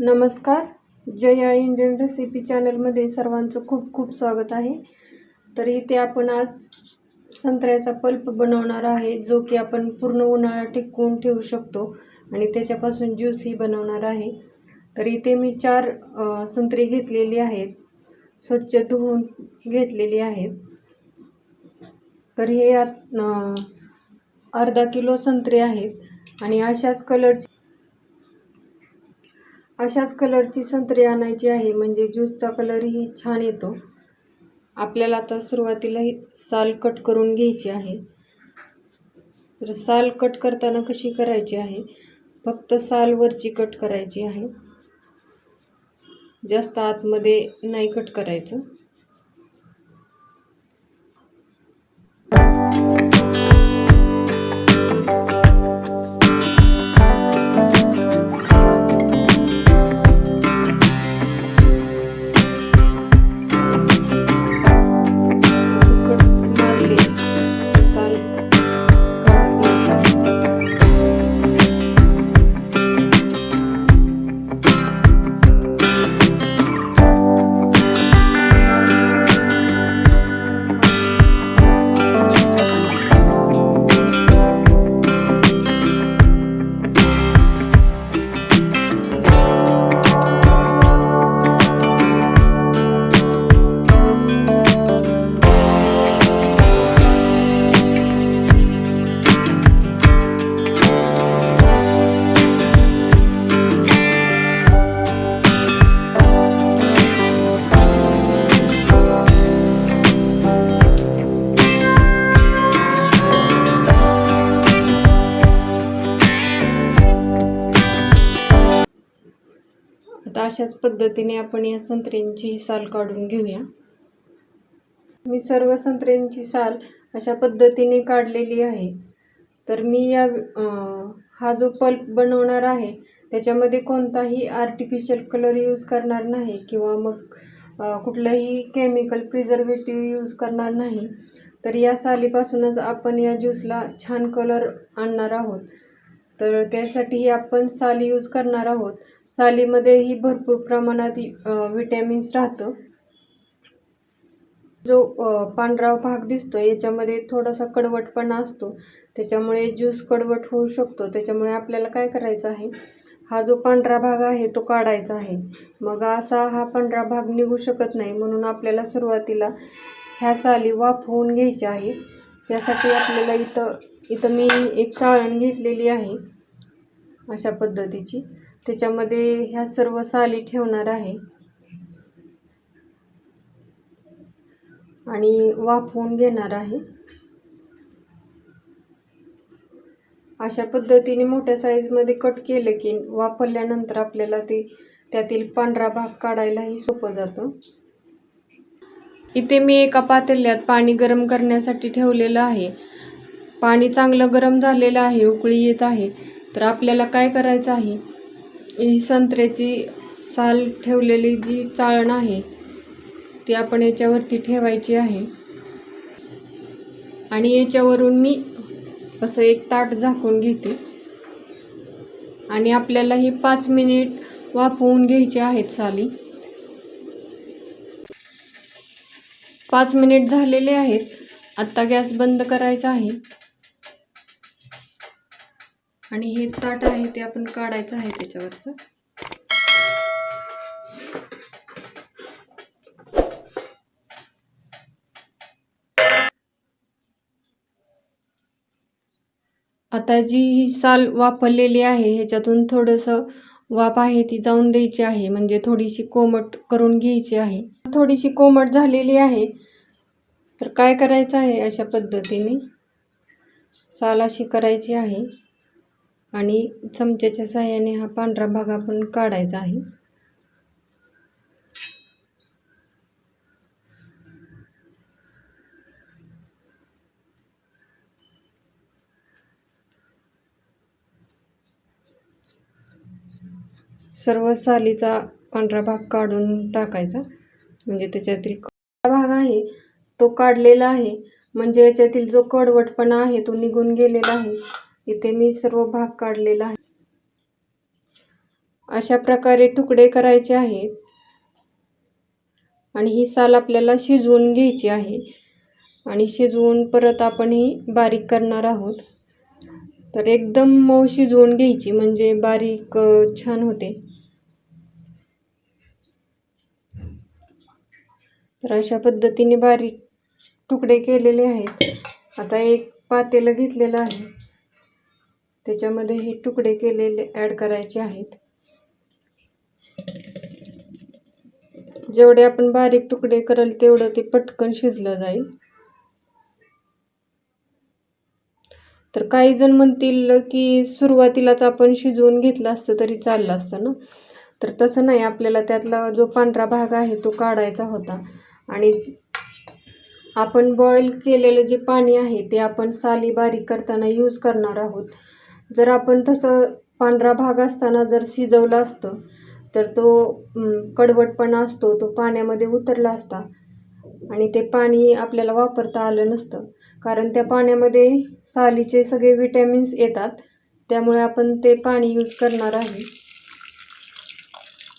नमस्कार. Jaya Indian recipe चॅनलमध्ये सर्वांचं खूप खूप स्वागत आहे. तर इथे आपण आज संत्र्याचा पल्प बनवणार आहे जो की आपण पूर्ण उन्हाळा टिकवून ठेवू शकतो आणि त्याच्यापासून ज्यूसही बनवणार आहे. तर इथे मी चार संत्रे संत्री घेतलेली आहेत स्वच्छ धुवून घेतलेली आहेत. तर हे आत- अर्धा किलो संत्रे आहेत आणि अशाच कलरची अशाच कलरची संत्री आणायची आहे म्हणजे ज्यूसचा कलरही छान येतो. आपल्याला आता सुरुवातीला ही साल कट करून घ्यायची आहे. तर साल कट करताना कशी करायची आहे? फक्त साल वरची कट करायची आहे. जास्त आतमध्ये नाही कट करायचं. अशाच पद्धतीने आपण या संत्र्यांची साल काढून घेऊया. मी सर्व संत्र्यांची साल अशा पद्धतीने काढलेली आहे. तर मी या हा जो पल्प बनवणार आहे त्याच्यामध्ये कोणताही आर्टिफिशियल कलर यूज करणार नाही किंवा मग कुठलंही केमिकल प्रिझर्वेटिव्ह यूज करणार नाही. तर या सालीपासूनच आपण या ज्यूसला छान कलर आणणार आहोत. तर त्यासाठी आपण साली यूज करणार आहोत. सालीमध्येही भरपूर प्रमाणात विटॅमिन्स राहतं. जो पांढरा भाग दिसतो याच्यामध्ये थोडासा कडवटपणा असतो. त्याच्यामुळे ज्यूस कडवट होऊ शकतो. त्याच्यामुळे आपल्याला काय करायचं आहे? हा जो पांढरा भाग आहे तो काढायचा आहे. मग असा हा पांढरा भाग निघू शकत नाही. म्हणून आपल्याला सुरुवातीला ह्या साली वाफवून घ्यायच्या आहे. त्यासाठी आपल्याला इथं इथं मी एक चाळण घेतलेली आहे अशा पद्धतीची. त्याच्यामध्ये ह्या सर्व साली ठेवणार आहे. आणि वाफवून घेणार आहे. अशा पद्धतीने मोठ्या साईजमध्ये कट केलं की वापरल्यानंतर आपल्याला ते त्यातील पांढरा भाग काढायलाही सोपं जातं. इथे मी एका पातेल्यात पाणी गरम करण्यासाठी ठेवलेलं आहे. पाणी चांगलं गरम झालेलं आहे उकळी येत आहे. तर आपल्याला काय करायचं आहे? ही संत्र्याची साल ठेवलेली जी चाळण आहे ती आपण याच्यावरती ठेवायची आहे. आणि याच्यावरून मी असं एक ताट झाकून घेते. आणि आपल्याला ही पाच मिनिट वाफवून घ्यायची आहेत साली. पाच मिनिट झालेले आहेत. आत्ता गॅस बंद करायचा आहे. आणि हे ताट आहे ते आपण काढायचं आहे त्याच्यावरचं. आता जी ही साल वापरलेली आहे ह्याच्यातून थोडंसं वाफ आहे ती जाऊन द्यायची आहे. म्हणजे थोडीशी कोमट करून घ्यायची आहे. थोडीशी कोमट झालेली आहे. तर काय करायचं आहे अशा पद्धतीने? साल अशी करायची आहे. आणि चमच्याच्या साह्याने हा पांढरा भाग आपण काढायचा आहे. सर्व सालीचा पांढरा भाग काढून टाकायचा. म्हणजे त्याच्यातील भाग आहे तो काढलेला आहे. म्हणजे याच्यातील जो कडवटपणा आहे तो निघून गेलेला आहे. इथे मी सर्व भाग काढलेला आहे. अशा प्रकारे तुकडे करायचे आहेत. आणि ही साल आपल्याला शिजवून घ्यायची आहे. आणि शिजवून परत आपण ही बारीक करणार आहोत. तर एकदम मऊ शिजवून घ्यायची म्हणजे बारीक छान होते. तर अशा पद्धतीने बारीक तुकडे केलेले आहेत. आता एक पातेलं घेतलेलं आहे. त्याच्यामध्ये हे तुकडे केलेले ॲड करायचे आहेत. जेवढे आपण बारीक तुकडे कराल तेवढं ते पटकन शिजलं जाईल. तर काही जण म्हणतील की सुरुवातीलाच आपण शिजवून घेतलं असतं तरी चाललं असतं ना? तर तसं नाही आपल्याला त्यातला जो पांढरा भाग आहे तो काढायचा होता. आणि आपण बॉईल केलेलं जे पाणी आहे ते आपण साली बारीक करताना यूज करणार आहोत. जर आपण तसं पांढरा भाग असताना जर शिजवलं असतं तर तो कडवटपणा असतो तो पाण्यामध्ये उतरला असता. आणि ते पाणी आपल्याला वापरता आलं नसतं. कारण त्या पाण्यामध्ये सालीचे सगळे विटॅमिन्स येतात. त्यामुळे आपण ते पाणी यूज करणार आहे.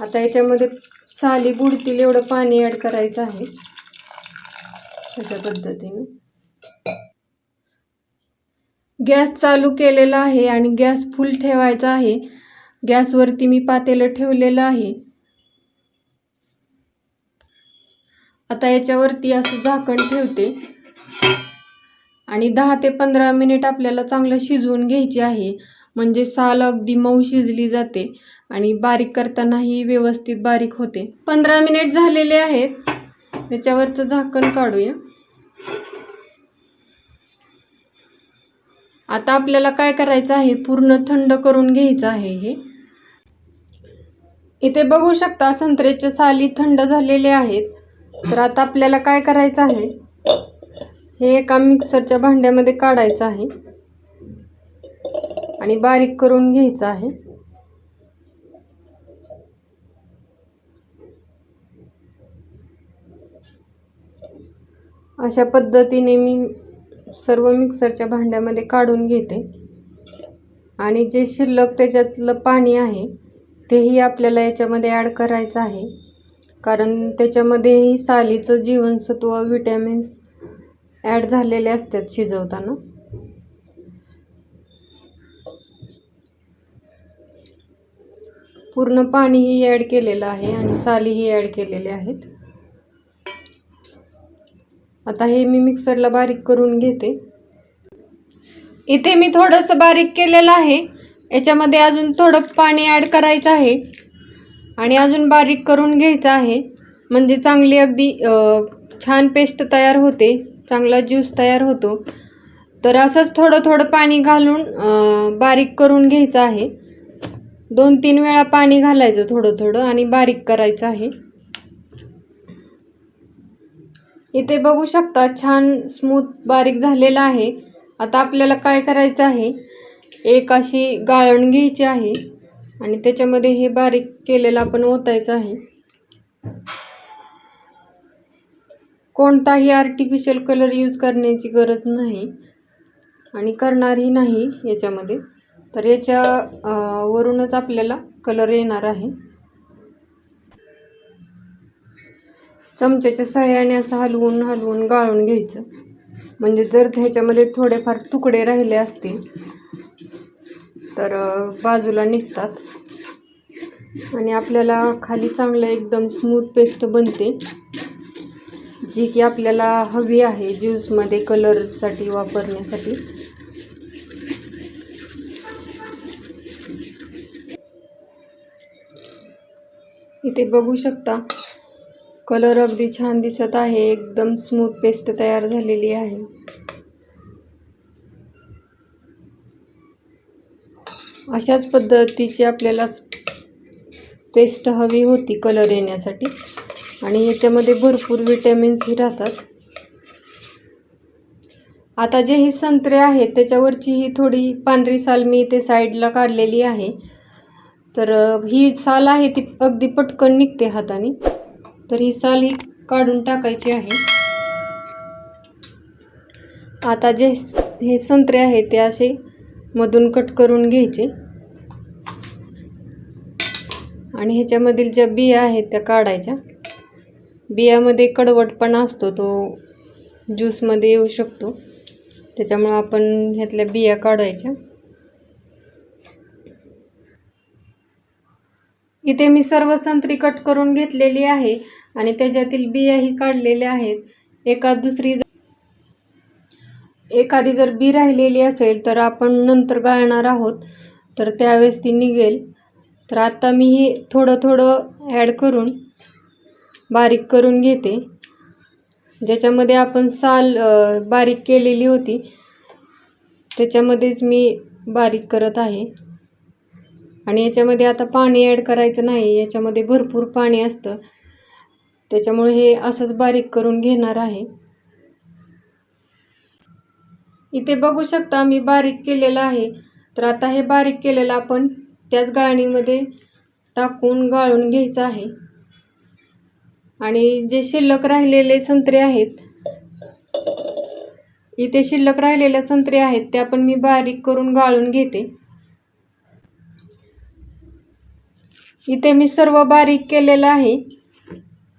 आता याच्यामध्ये साली बुडतील एवढं पाणी ॲड करायचं आहे. अशा पद्धतीने. गॅस चालू केलेला आहे आणि गॅस फुल ठेवायचा आहे. गॅसवरती मी पातेलं ठेवलेलं आहे. आता याच्यावरती असं झाकण ठेवते. आणि दहा ते पंधरा मिनिट आपल्याला चांगलं शिजवून घ्यायची आहे. म्हणजे साल अगदी मऊ शिजली जाते आणि बारीक करतानाही व्यवस्थित बारीक होते. पंधरा मिनिट झालेले आहेत. याच्यावरचं झाकण काढूया. आता आपल्याला काय करायचं आहे? पूर्ण थंड करून घ्यायचं आहे हे. इथे बघू शकता संत्र्याच्या साली थंड झालेले आहेत. तर आता आपल्याला काय करायचं आहे? हे एका मिक्सरच्या भांड्यामध्ये काढायचं आहे. आणि बारीक करून घ्यायचं आहे. अशा पद्धतीने मी सर्व मिक्सरच्या भांड्यामध्ये काढून घेते. आणि जे शिल्लक त्याच्यातलं पाणी आहे तेही आपल्याला याच्यामध्ये ॲड करायचं आहे. कारण त्याच्यामध्येही सालीचं जीवनसत्व विटॅमिन्स ॲड झालेले असतात शिजवताना. पूर्ण पाणीही ॲड केलेलं आहे आणि सालीही ॲड केलेले आहेत. आता हे मी मिक्सरला बारीक करून घेते. इथे मी थोडंसं बारीक केलेलं आहे. याच्यामध्ये अजून थोडं पाणी ॲड करायचं आहे. आणि अजून बारीक करून घ्यायचं आहे. म्हणजे चांगली अगदी छान पेस्ट तयार होते. चांगला ज्यूस तयार होतो. तर असंच थोडं थोडं पाणी घालून बारीक करून घ्यायचं आहे. दोन तीन वेळा पाणी घालायचं थोडं थोडं आणि बारीक करायचं आहे. इथे बघू शकता छान स्मूथ बारीक झालेला आहे. आता आपल्याला काय करायचं आहे? एक अशी गाळण घ्यायची आहे आणि त्याच्यामध्ये हे बारीक केलेलं आपण ओतायचं आहे. कोणताही आर्टिफिशियल कलर यूज करण्याची गरज नाही आणि करणारही नाही याच्यामध्ये. तर याच्या वरूनच आपल्याला कलर येणार आहे. चमच्याच्या सहाय्याने असं हलवून हलवून गाळून घ्यायचं. म्हणजे जर ह्याच्यामध्ये थोडेफार तुकडे राहिले असतील तर बाजूला निघतात. आणि आपल्याला खाली चांगलं एकदम स्मूथ पेस्ट बनते. जी की आपल्याला हवी आहे ज्यूसमध्ये कलरसाठी वापरण्यासाठी. इथे बघू शकता कलर अगदी छान दिसत आहे. एकदम स्मूथ पेस्ट तयार झालेली आहे. अशाच पद्धतीची आपल्याला पेस्ट हवी होती कलर येण्यासाठी. आणि याच्यामध्ये भरपूर विटॅमिन्सही राहतात. आता जे ही संत्रे आहेत त्याच्यावरची ही थोडी पांढरी साल मी इथे साईडला काढलेली आहे. तर ही साल आहे ती अगदी पटकन निघते हाताने. तर ही साल ही काढून टाकायची आहे. आता जे हे संत्रे आहे ते असे मधून कट करून घ्यायचे. आणि ह्याच्यामधील ज्या बिया आहेत त्या काढायच्या. बियामध्ये कडवटपणा असतो तो ज्यूसमध्ये येऊ शकतो. त्याच्यामुळं आपण ह्यातल्या बिया काढायच्या. इथे मी सर्व संत्री कट करून घेतलेली आहे आणि त्याच्यातील बियाही काढलेल्या आहेत. एका दुसरी एखादी जर बी राहिलेली असेल तर आपण नंतर गाळणार आहोत. तर त्यावेळेस ती निघेल. तर आत्ता मी हे थोडं थोडं ॲड करून बारीक करून घेते. ज्याच्यामध्ये आपण साल बारीक केलेली होती त्याच्यामध्येच मी बारीक करत आहे. आणि याच्यामध्ये आता पाणी ॲड करायचं नाही याच्यामध्ये भरपूर पाणी असतं. त्याच्यामुळे हे असंच बारीक करून घेणार आहे. इथे बघू शकता मी बारीक केलेलं आहे. तर आता हे बारीक केलेलं आपण त्याच गाळणीमध्ये टाकून गाळून घ्यायचं आहे. आणि जे शिल्लक राहिलेले संत्रे आहेत इथे शिल्लक राहिलेल्या संत्रे आहेत त्या पण मी बारीक करून गाळून घेते. इथे मी सर्व बारीक केलेलं आहे.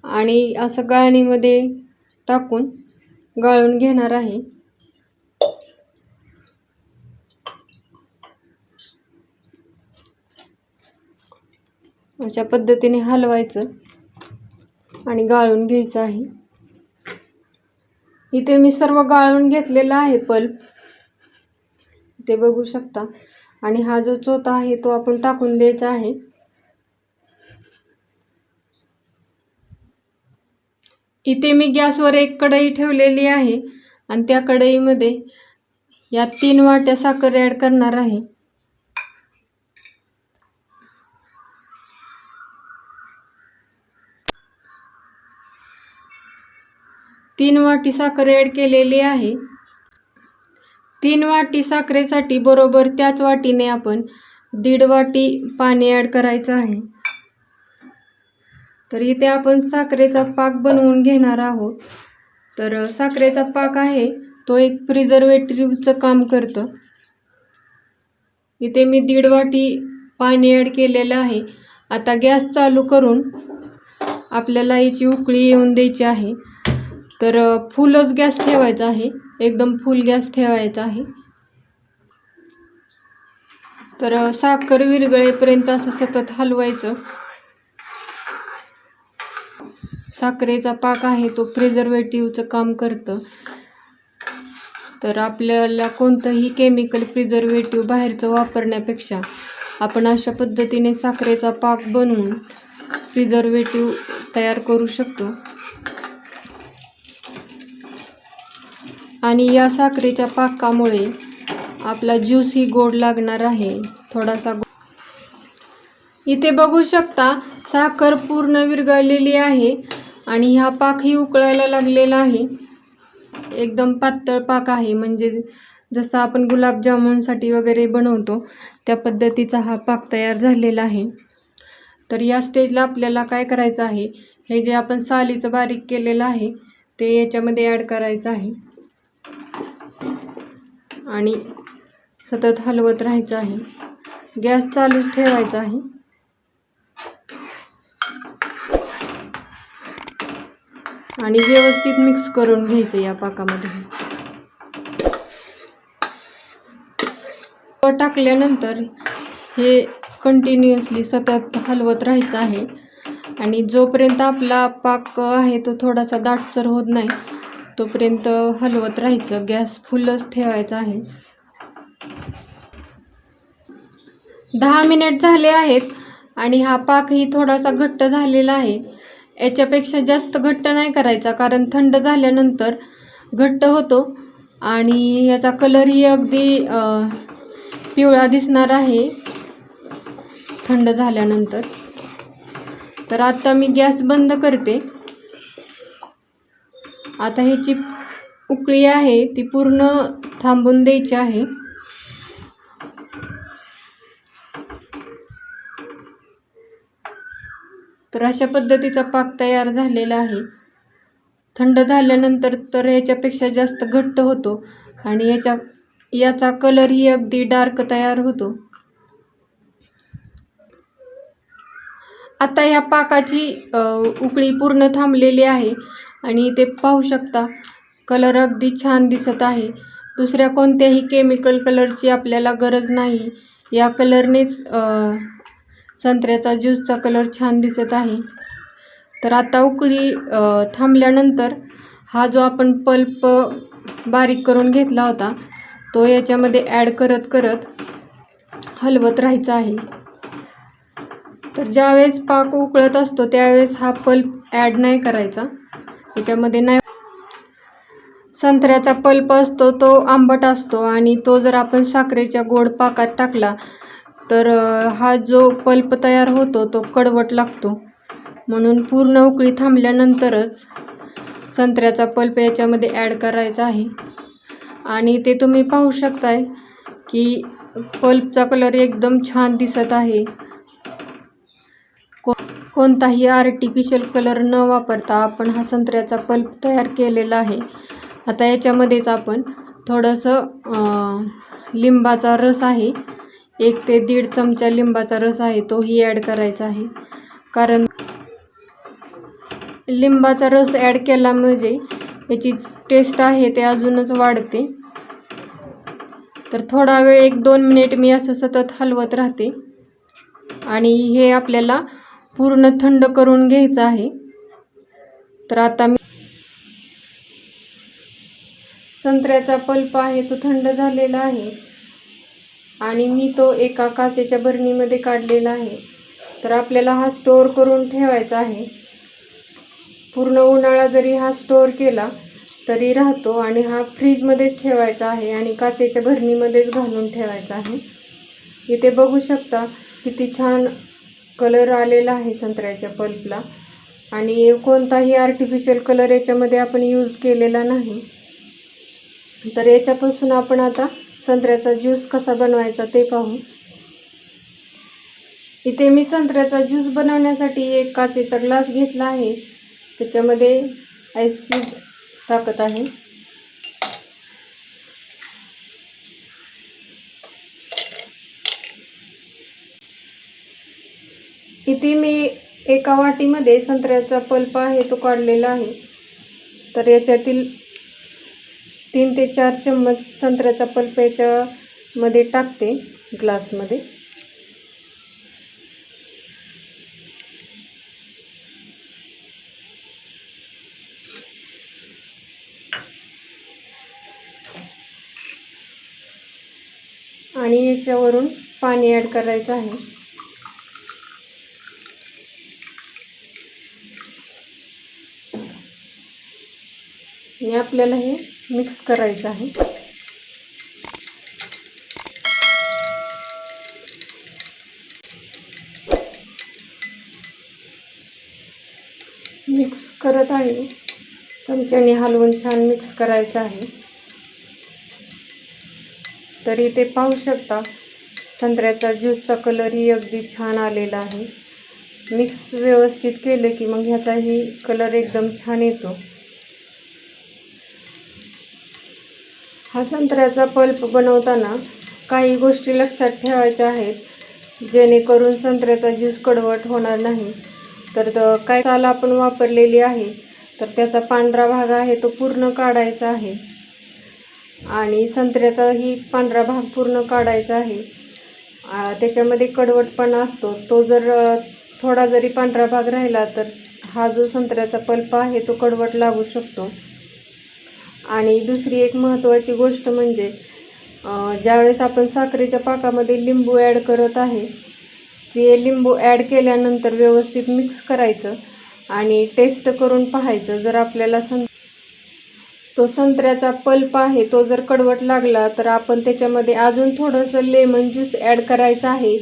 आणि असं गाळणीमध्ये टाकून गाळून घेणार आहे. अशा पद्धतीने हलवायचं आणि गाळून घ्यायचं आहे. इथे मी सर्व गाळून घेतलेला आहे पल्प. ते बघू शकता. आणि हा जो चोथा आहे तो आपण टाकून द्यायचा आहे. इथे मी गॅसवर एक कढई ठेवलेली आहे आणि त्या कढईमध्ये या तीन वाट्या साखर ॲड करणार आहे. तीन वाटी साखर ॲड केलेली आहे. तीन वाटी साखरेसाठी बरोबर त्याच वाटीने आपण दीड वाटी पाणी ॲड करायचं आहे. तर इथे आपण साखरेचा पाक बनवून घेणार आहोत. तर साखरेचा पाक आहे तो एक प्रिझर्वेटिव्हचं काम करतं. इथे मी दीड वाटी पाणी ॲड केलेलं आहे. आता गॅस चालू करून आपल्याला याची उकळी येऊन द्यायची आहे. तर फुलच गॅस ठेवायचा आहे. एकदम फुल गॅस ठेवायचा आहे. तर साखर विरगळेपर्यंत असं सतत हलवायचं. साखरेचा पाक आहे तो प्रिझर्वेटिव्हचं काम करतं. तर आपल्याला कोणतंही केमिकल प्रिझर्वेटिव्ह बाहेरचं वापरण्यापेक्षा आपण अशा पद्धतीने साखरेचा पाक बनवून प्रिझर्वेटिव्ह तयार करू शकतो. आणि या साखरेच्या पाकामुळे आपला ज्यूस ही गोड लागणार आहे थोडासा गो इथे बघू शकता साखर पूर्ण विरघळलेली आहे. आणि हा पाकही उकळायला लागलेला आहे. एकदम पातळ पाक आहे. म्हणजे जसं आपण गुलाबजामुनसाठी वगैरे बनवतो त्या पद्धतीचा हा पाक तयार झालेला आहे. तर या स्टेजला आपल्याला काय करायचं आहे? हे जे आपण सालीचं बारीक केलेलं आहे ते याच्यामध्ये ॲड करायचं आहे. आणि सतत हलवत राहायचं आहे. गॅस चालूच ठेवायचा आहे. आणि व्यवस्थित मिक्स करून घ्यायचं या पाकामध्ये. टाकल्यानंतर हे कंटिन्युअसली सतत हलवत राहायचं आहे. आणि जोपर्यंत आपला पाक आहे तो थोडासा दाटसर होत नाही तोपर्यंत हलवत राहायचं. गॅस फुलच ठेवायचा आहे. दहा मिनिट झाले आहेत आणि हा पाकही थोडासा घट्ट झालेला आहे. याच्यापेक्षा जास्त घट्ट नाही करायचा कारण थंड झाल्यानंतर घट्ट होतो. आणि याचा कलरही अगदी पिवळा दिसणार आहे थंड झाल्यानंतर. तर आता मी गॅस बंद करते. आता ह्याची उकळी आहे ती पूर्ण थांबून द्यायची आहे. तर अशा पद्धतीचा पाक तयार झालेला आहे. थंड झाल्यानंतर तर याच्यापेक्षा जास्त घट्ट होतो आणि याच्या याचा कलरही अगदी डार्क तयार होतो. आता ह्या पाकाची उकळी पूर्ण थांबलेली आहे आणि ते पाहू शकता कलर अगदी छान दिसत आहे. दुसऱ्या कोणत्याही केमिकल कलरची आपल्याला गरज नाही. या कलरनेच संत्र्याचा ज्यूसचा कलर छान दिसत आहे. तर आता उकळी थांबल्यानंतर हा जो आपण पल्प बारीक करून घेतला होता तो याच्यामध्ये ॲड करत करत हलवत राहायचा आहे. तर ज्यावेळेस पाक उकळत असतो त्यावेळेस हा पल्प ॲड नाही करायचा. याच्यामध्ये नाही. संत्र्याचा पल्प असतो तो आंबट असतो आणि तो जर आपण साखरेच्या गोड पाकात टाकला तर हा जो पल्प तयार होतो तो कडवट लागतो. म्हणून पूर्ण उकळी थांबल्यानंतरच संत्र्याचा पल्प याच्यामध्ये ॲड करायचा आहे. आणि ते तुम्ही पाहू शकताय की पल्पचा कलर एकदम छान दिसत आहे. को कोणताही आर्टिफिशियल कलर न वापरता आपण हा संत्र्याचा पल्प तयार केलेला आहे. आता याच्यामध्येच आपण थोडंसं लिंबाचा रस आहे. एक ते दीड चमचा लिंबाचा रस आहे तोही ॲड करायचा आहे. कारण लिंबाचा रस ॲड केला म्हणजे याची टेस्ट आहे ते अजूनच वाढते. तर थोडा वेळ एक दोन मिनिट मी असं सतत हलवत राहते. आणि हे आपल्याला पूर्ण थंड करून घ्यायचं आहे. तर आता मी संत्र्याचा पल्प आहे तो थंड झालेला आहे. आणि मी तो एका काचेच्या बरणीमध्ये काढलेला आहे. तर आपल्याला हा स्टोअर करून ठेवायचा आहे. पूर्ण उन्हाळा जरी हा स्टोअर केला तरी राहतो आणि हा फ्रीजमध्येच ठेवायचा आहे आणि काचेच्या भरणीमध्येच घालून ठेवायचा आहे. इथे बघू शकता किती छान कलर आलेला आहे संत्र्याच्या पल्पला. आणि कोणताही आर्टिफिशियल कलर याच्यामध्ये आपण यूज केलेला नाही. तर याच्यापासून आपण आता संत्र्याचा ज्यूस कसा बनवायचा ते पाहू. इथे मी संत्र्याचा ज्यूस बनवण्यासाठी एक काचेचा ग्लास घेतला आहे. त्याच्यामध्ये आईस क्यूब टाकत आहे. इथे मी एका वाटीमध्ये संत्र्याचा पल्प आहे तो काढलेला आहे. तर याच्यातील तीन ते चार चम्मच संत्र्याचा पल्प याच्यामध्ये टाकते ग्लासमध्ये. आणि याच्यावरून पाणी ॲड करायचं आहे. आणि आपल्याला हे मिक्स करायचं आहे. मिक्स करत आहे. चमच्याने हलवून छान मिक्स करायचं आहे. तरी ते पाहू शकता संत्र्याचा ज्यूसचा कलरही अगदी छान आलेला आहे. मिक्स व्यवस्थित केलं की मग ह्याचाही कलर एकदम छान येतो. हा संत्र्याचा पल्प बनवताना काही गोष्टी लक्षात ठेवायच्या आहेत. जेणेकरून संत्र्याचा ज्यूस कडवट होणार नाही. तर काय साल आपण वापरलेली आहे तर त्याचा पांढरा भाग आहे तो पूर्ण काढायचा आहे. आणि संत्र्याचाही पांढरा भाग पूर्ण काढायचा आहे. त्याच्यामध्ये कडवटपणा असतो. तो जर थोडा जरी पांढरा भाग राहिला तर हा जो संत्र्याचा पल्प आहे तो कडवट लागू शकतो. आणि दुसरी एक महत्त्वाची गोष्ट म्हणजे ज्यावेळेस आपण साखरेच्या पाकामध्ये लिंबू ॲड करत आहे ते लिंबू ॲड केल्यानंतर व्यवस्थित मिक्स करायचं आणि टेस्ट करून पाहायचं. जर आपल्याला सं तो संत्र्याचा पल्प आहे तो जर कडवट लागला तर आपण त्याच्यामध्ये अजून थोडंसं लेमन ज्यूस ॲड करायचं आहे.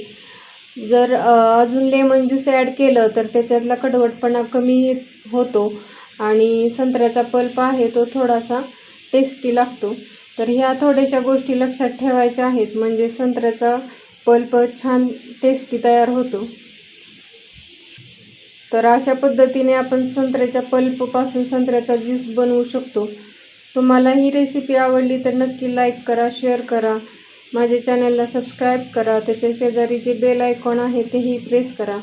जर अजून लेमन ज्यूस ॲड केलं तर त्याच्यातला कडवटपणा कमी होतो आणि संत्र्याचा पल्प आहे तो थोडासा टेस्टी लागतो. तर ह्या थोड्याशा गोष्टी लक्षात ठेवायच्या आहेत. म्हणजे संत्र्याचा पल्प छान टेस्टी तयार होतो. तर अशा पद्धतीने आपण संत्र्याच्या पल्पपासून संत्र्याचा ज्यूस बनवू शकतो. तुम्हाला ही रेसिपी आवडली तर नक्की लाईक करा शेअर करा. माझ्या चॅनलला सबस्क्राईब करा. त्याच्या शेजारी जे बेल आयकॉन आहे तेही प्रेस करा.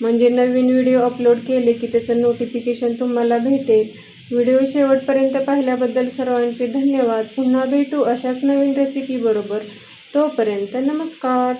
म्हणजे नवीन व्हिडिओ अपलोड केले की त्याचं नोटिफिकेशन तुम्हाला भेटेल. व्हिडिओ शेवटपर्यंत पाहिल्याबद्दल सर्वांचे धन्यवाद. पुन्हा भेटू अशाच नवीन रेसिपी बरोबर. तोपर्यंत नमस्कार.